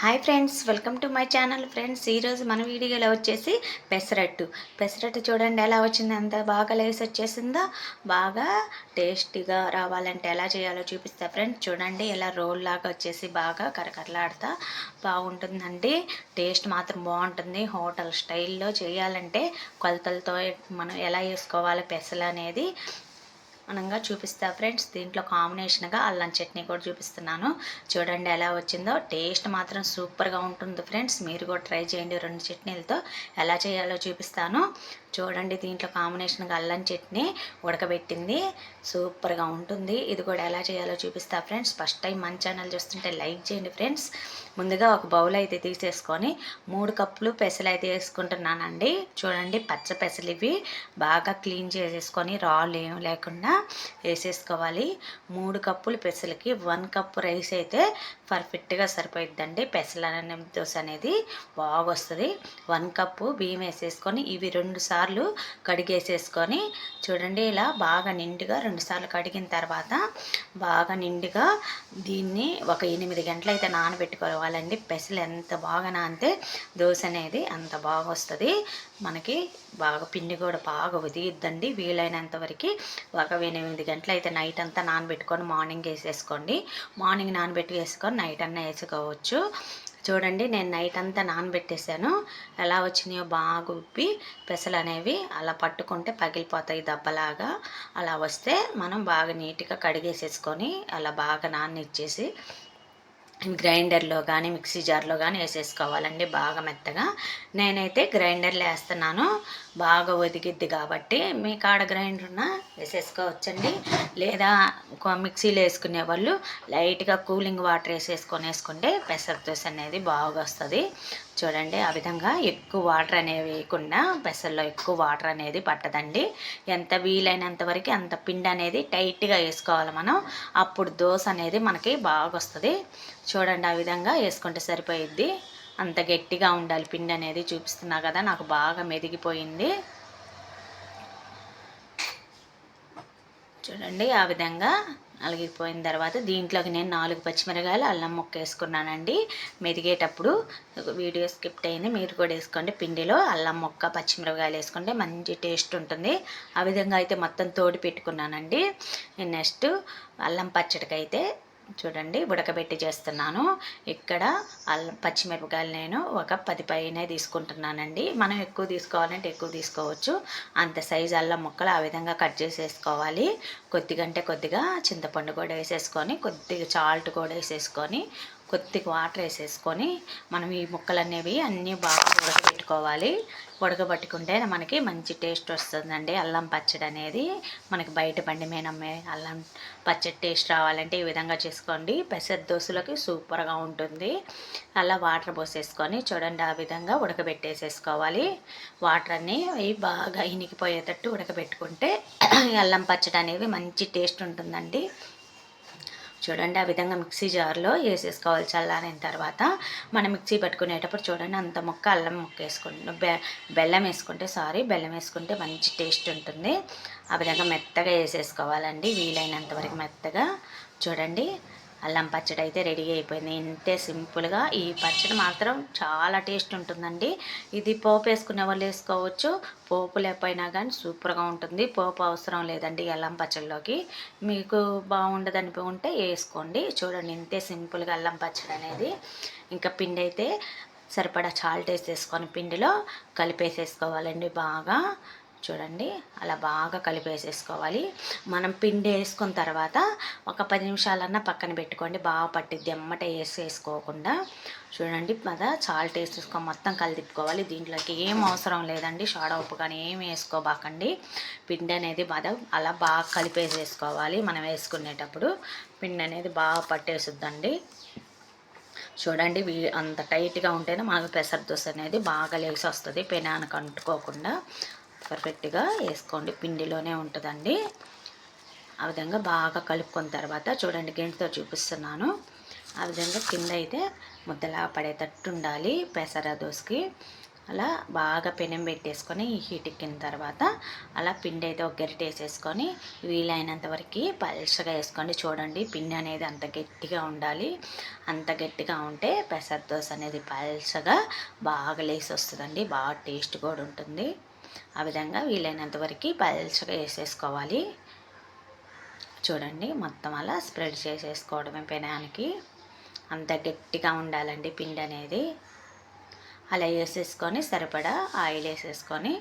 Hi friends welcome to my channel friends ఈరోజు మన వీడియోలో వచ్చేసి పెసరట్టు. పెసరట్టు చూడండి ఎలా వచ్చింది అంత బాగా లేసి వచ్చేసిందో బాగా టేస్టీగా రావాలంటే ఎలా చేయాలో చూపిస్తా ఫ్రెండ్స్ చూడండి ఇలా రోల్ లాగా వచ్చేసి బాగా కరకరలాడతా బాగుంటుందండి. టేస్ట్ మాత్రం బాగుంటుంది. హోటల్ స్టైల్లో చేయాలంటే కొలతలతో మనం ఎలా వేసుకోవాలి పెసలు అనేది మనంగా చూపిస్తా ఫ్రెండ్స్. దీంట్లో కాంబినేషన్గా అల్లం చట్నీ కూడా చూపిస్తున్నాను. చూడండి ఎలా వచ్చిందో. టేస్ట్ మాత్రం సూపర్గా ఉంటుంది ఫ్రెండ్స్. మీరు కూడా ట్రై చేయండి రెండు చట్నీలతో. ఎలా చేయాలో చూపిస్తాను. చూడండి దీంట్లో కాంబినేషన్గా అల్లం చట్నీ ఉడకబెట్టింది. సూపర్గా ఉంటుంది. ఇది కూడా ఎలా చేయాలో చూపిస్తా ఫ్రెండ్స్. ఫస్ట్ టైం మన ఛానల్ చూస్తుంటే లైక్ చేయండి ఫ్రెండ్స్. ముందుగా ఒక బౌల్ అయితే తీసేసుకొని మూడు కప్పులు పెసలు అయితే వేసుకుంటున్నానండి. చూడండి పచ్చ పెసలు ఇవి బాగా క్లీన్ చేసేసుకొని రాళ్ళు ఏం లేకుండా వేసేసుకోవాలి. మూడు కప్పులు పెసలకి వన్ కప్పు రైస్ అయితే పర్ఫెక్ట్గా సరిపోయిద్దండి. పెసల దోశ అనేది బాగా వస్తుంది వన్ కప్పు బియ్యం వేసేసుకొని ఇవి రెండు సార్లు కడిగేసేసుకొని చూడండి ఇలా బాగా నిండుగా రెండుసార్లు కడిగిన తర్వాత బాగా నిండుగా దీన్ని ఒక ఎనిమిది గంటలు అయితే నానబెట్టుకోవాలండి. పెసలు ఎంత బాగా నానితే దోశ అనేది అంత బాగా వస్తుంది. మనకి బాగా పిండి కూడా బాగా ఉదిగిద్దండి వీలైనంత వరకు ఒక ఎనిమిది గంటలు అయితే నైట్ అంతా నానబెట్టుకొని మార్నింగ్ వేసేసుకోండి. మార్నింగ్ నానబెట్టి వేసుకొని నైట్ అన్న వేసుకోవచ్చు. చూడండి నేను నైట్ అంతా నానబెట్టేశాను ఎలా వచ్చినాయో బాగా ఉప్పి పెసలు అనేవి అలా పట్టుకుంటే పగిలిపోతాయి దెబ్బలాగా. అలా వస్తే మనం బాగా నీట్గా కడిగేసేసుకొని అలా బాగా నాననిచ్చేసి గ్రైండర్లో కానీ మిక్సీ జార్లో కానీ వేసేసుకోవాలండి బాగా మెత్తగా. నేనైతే గ్రైండర్లో వేస్తున్నాను. బాగా ఒదిగిద్ది కాబట్టి మీ కాడ గ్రైండర్ ఉన్న వేసేసుకోవచ్చండి లేదా మిక్సీలో వేసుకునే వాళ్ళు లైట్గా కూలింగ్ వాటర్ వేసేసుకొని వేసుకుంటే పెసర దోశ అనేది బాగా వస్తుంది. చూడండి ఆ విధంగా ఎక్కువ వాటర్ అనేవి వేయకుండా పెసల్లో ఎక్కువ వాటర్ అనేది పట్టదండి. ఎంత వీలైనంత వరకు అంత పిండి అనేది టైట్గా వేసుకోవాలి మనం. అప్పుడు దోశ అనేది మనకి బాగా వస్తుంది. చూడండి ఆ విధంగా వేసుకుంటే సరిపోయిద్ది. అంత గట్టిగా ఉండాలి. పిండి అనేది చూపిస్తున్నా కదా నాకు బాగా మెదిగిపోయింది. చూడండి ఆ విధంగా అలిగిపోయిన తర్వాత దీంట్లోకి నేను నాలుగు పచ్చిమిరకాయలు అల్లం ముక్క వేసుకున్నానండి. మెదిగేటప్పుడు వీడియో స్కిప్ట్ అయింది మీరు కూడా వేసుకోండి. పిండిలో అల్లం ముక్క పచ్చిమిరకాయలు వేసుకుంటే మంచి టేస్ట్ ఉంటుంది. ఆ విధంగా అయితే మొత్తం తోడి పెట్టుకున్నానండి. నెక్స్ట్ అల్లం పచ్చడికి అయితే చూడండి ఉడకబెట్టి చేస్తున్నాను. ఇక్కడ అల్లం పచ్చిమిరపకాయలు నేను ఒక పది పైనే తీసుకుంటున్నానండి. మనం ఎక్కువ తీసుకోవాలంటే ఎక్కువ తీసుకోవచ్చు. అంత సైజు అల్లం ముక్కలు ఆ విధంగా కట్ చేసేసుకోవాలి. కొద్దిగంటే కొద్దిగా చింతపండు కూడా వేసేసుకొని కొద్దిగా చాల్ట్ కూడా వేసేసుకొని కొద్దిగా వాటర్ వేసేసుకొని మనం ఈ ముక్కలు అనేవి అన్నీ బాగా ఉడకబెట్టుకోవాలి ఉడకబెట్టుకుంటే మనకి మంచి టేస్ట్ వస్తుందండి. అల్లం పచ్చడి అనేది మనకి బయట పండి మేనమ్మే అల్లం పచ్చడి టేస్ట్ రావాలంటే ఈ విధంగా చేసుకోండి. పెసర దోశలోకి సూపర్గా ఉంటుంది. అలా వాటర్ పోసేసుకొని చూడండి ఆ విధంగా ఉడకబెట్టేసేసుకోవాలి. వాటర్ అన్నీ బాగా ఇనికిపోయేటట్టు ఉడకబెట్టుకుంటే అల్లం పచ్చడి అనేవి మంచి టేస్ట్ ఉంటుందండి. చూడండి ఆ విధంగా మిక్సీ జార్లో వేసేసుకోవాలి చల్లారిన తర్వాత. మనం మిక్సీ పెట్టుకునేటప్పుడు చూడండి అంత ముక్క అల్లం ముక్క వేసుకుంటు బె బెల్లం వేసుకుంటే సారీ బెల్లం వేసుకుంటే మంచి టేస్ట్ ఉంటుంది. ఆ విధంగా మెత్తగా వేసేసుకోవాలండి వీలైనంత వరకు మెత్తగా. చూడండి అల్లం పచ్చడి అయితే రెడీ అయిపోయింది. ఇంతే సింపుల్గా ఈ పచ్చడి మాత్రం చాలా టేస్ట్ ఉంటుందండి. ఇది పోపు వేసుకునే వాళ్ళు వేసుకోవచ్చు. పోపు లేకపోయినా కానీ సూపర్గా ఉంటుంది. పోపు అవసరం లేదండి అల్లం పచ్చడిలోకి. మీకు బాగుండదని ఉంటే వేసుకోండి. చూడండి ఇంతే సింపుల్గా అల్లం పచ్చడి అనేది. ఇంకా పిండి అయితే సరిపడా చాల్ట్ వేసేసుకొని పిండిలో కలిపేసేసుకోవాలండి బాగా. చూడండి అలా బాగా కలిపేసేసుకోవాలి. మనం పిండి వేసుకున్న తర్వాత ఒక పది నిమిషాలన్నా పక్కన పెట్టుకోండి బాగా పట్టిద్ది ఎమ్మట వేసేసుకోకుండా. చూడండి మదా చాలా టేస్ట్ వేసేసుకో మొత్తం కలిదిప్పుకోవాలి దీంట్లోకి ఏం అవసరం లేదండి షాడ ఉప్పు కానీ ఏం వేసుకోబాకండి. పిండి అనేది బాగా అలా బాగా కలిపేసేసుకోవాలి మనం వేసుకునేటప్పుడు. పిండి అనేది బాగా పట్టేసుద్దండి. చూడండి అంత టైట్గా ఉంటేనే మనకు పెసర దోశ అనేది బాగా లేచి వస్తుంది పెనానికి అంటుకోకుండా పర్ఫెక్ట్గా వేసుకోండి. పిండిలోనే ఉంటుందండి. ఆ విధంగా బాగా కలుపుకున్న తర్వాత చూడండి గెంటితో చూపిస్తున్నాను. ఆ విధంగా కింద అయితే ముద్దలా పడేటట్టు ఉండాలి పెసర దోశకి. అలా బాగా పెనం పెట్టేసుకొని హీట్ ఎక్కిన తర్వాత అలా పిండి అయితే ఒక గరిటె వేసేసుకొని వీలైనంత వరకు పలుచగా వేసుకోండి. చూడండి పిండి అనేది అంత గట్టిగా ఉండాలి. అంత గట్టిగా ఉంటే పెసర దోశ అనేది పలుచగా బాగా లేసి వస్తుందండి. బాగా టేస్ట్ కూడా ఉంటుంది. ఆ విధంగా వీలైనంత వరకు పల్చగా వేసేసుకోవాలి. చూడండి మొత్తం అలా స్ప్రెడ్ చేసేసుకోవడమే పెనానికి. అంత గట్టిగా ఉండాలండి పిండి అనేది. అలా వేసేసుకొని సరిపడా ఆయిల్ వేసేసుకొని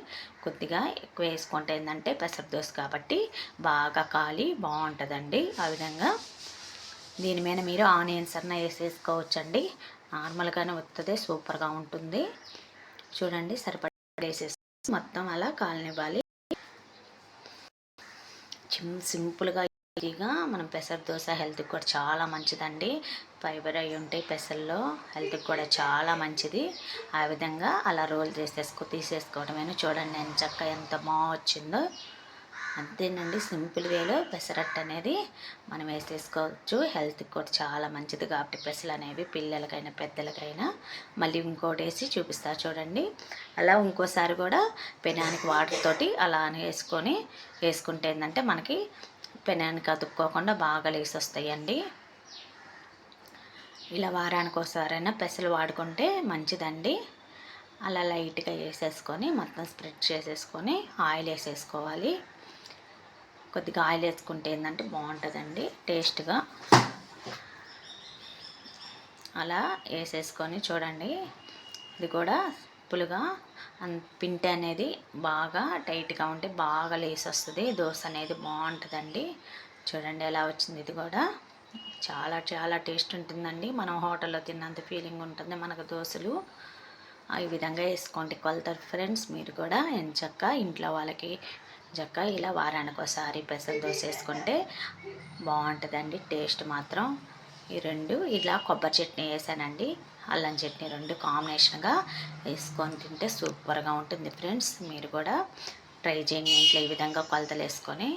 కొద్దిగా ఎక్కువ వేసుకుంటే ఏంటంటే పెసర దోశ కాబట్టి బాగా కాలి బాగుంటుందండి ఆ విధంగా. దీని మీద మీరు ఆనియన్స్ అన్న వేసేసుకోవచ్చండి. నార్మల్గానే వస్తుంది సూపర్గా ఉంటుంది. చూడండి సరిపడా వేసేసి మొత్తం అలా కాలనివ్వాలి. సింపుల్గా ఈజీగా మనం పెసర దోశ హెల్త్కి కూడా చాలా మంచిదండి. ఫైబర్ అయి ఉంటాయి పెసల్లో హెల్త్కి కూడా చాలా మంచిది. ఆ విధంగా అలా రోల్ చేసేసుకో తీసేసుకోవడమేనా చూడండి నేను చక్క ఎంత బాగా వచ్చిందో. అంతేనండి సింపుల్ వేలో పెసరట్టు అనేది మనం వేసేసుకోవచ్చు. హెల్త్కి కూడా చాలా మంచిది కాబట్టి పెసలు అనేవి పిల్లలకైనా పెద్దలకైనా. మళ్ళీ ఇంకోటి వేసి చూపిస్తా చూడండి. అలా ఇంకోసారి కూడా పెనానికి వాటర్ తోటి అలా వేసుకొని వేసుకుంటే ఏంటంటే మనకి పెనానికి అతుక్కోకుండా బాగా లేసి వస్తాయండి. ఇలా వారానికి ఒకసారైనా పెసలు వాడుకుంటే మంచిదండి. అలా లైట్గా వేసేసుకొని మొత్తం స్ప్రెడ్ చేసేసుకొని ఆయిల్ వేసేసుకోవాలి. కొద్దిగా ఆయిల్ వేసుకుంటే ఏంటంటే బాగుంటుందండి టేస్ట్గా. అలా వేసేసుకొని చూడండి ఇది కూడా పులుగా పిండి అనేది బాగా టైట్గా ఉంటే బాగా లేసి వస్తుంది దోశ అనేది బాగుంటుందండి. చూడండి ఎలా వచ్చింది ఇది కూడా. చాలా చాలా టేస్ట్ ఉంటుందండి. మనం హోటల్లో తిన్నంత ఫీలింగ్ ఉంటుంది మనకు దోశలు. ఈ విధంగా వేసుకోండి కొలతారు ఫ్రెండ్స్. మీరు కూడా ఎంచక్క ఇంట్లో వాళ్ళకి చక్క ఇలా వారానికి ఒకసారి పెసర దోశ వేసుకుంటే బాగుంటుందండి. టేస్ట్ మాత్రం ఈ రెండు ఇలా కొబ్బరి చట్నీ వేసానండి. అల్లం చట్నీ రెండు కాంబినేషన్గా వేసుకొని తింటే సూపర్గా ఉంటుంది ఫ్రెండ్స్. మీరు కూడా ట్రై చేయండి ఇంట్లో ఈ విధంగా కొలతలు వేసుకొని.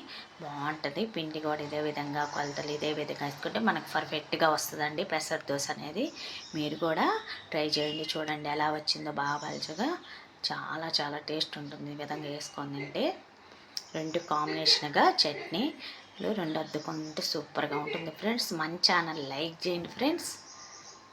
బాగుంటుంది. పిండి కూడా ఇదే విధంగా కొలతలు ఇదే విధంగా వేసుకుంటే మనకు పర్ఫెక్ట్గా వస్తుందండి పెసర దోశ అనేది. మీరు కూడా ట్రై చేయండి. చూడండి ఎలా వచ్చిందో బాగా పలుచగా. చాలా చాలా టేస్ట్ ఉంటుంది ఈ విధంగా వేసుకొని తింటే. రెండు కాంబినేషన్గా చట్నీ. రెండు అద్దుకుంటే సూపర్గా ఉంటుంది ఫ్రెండ్స్. మన ఛానల్ లైక్ చేయండి ఫ్రెండ్స్.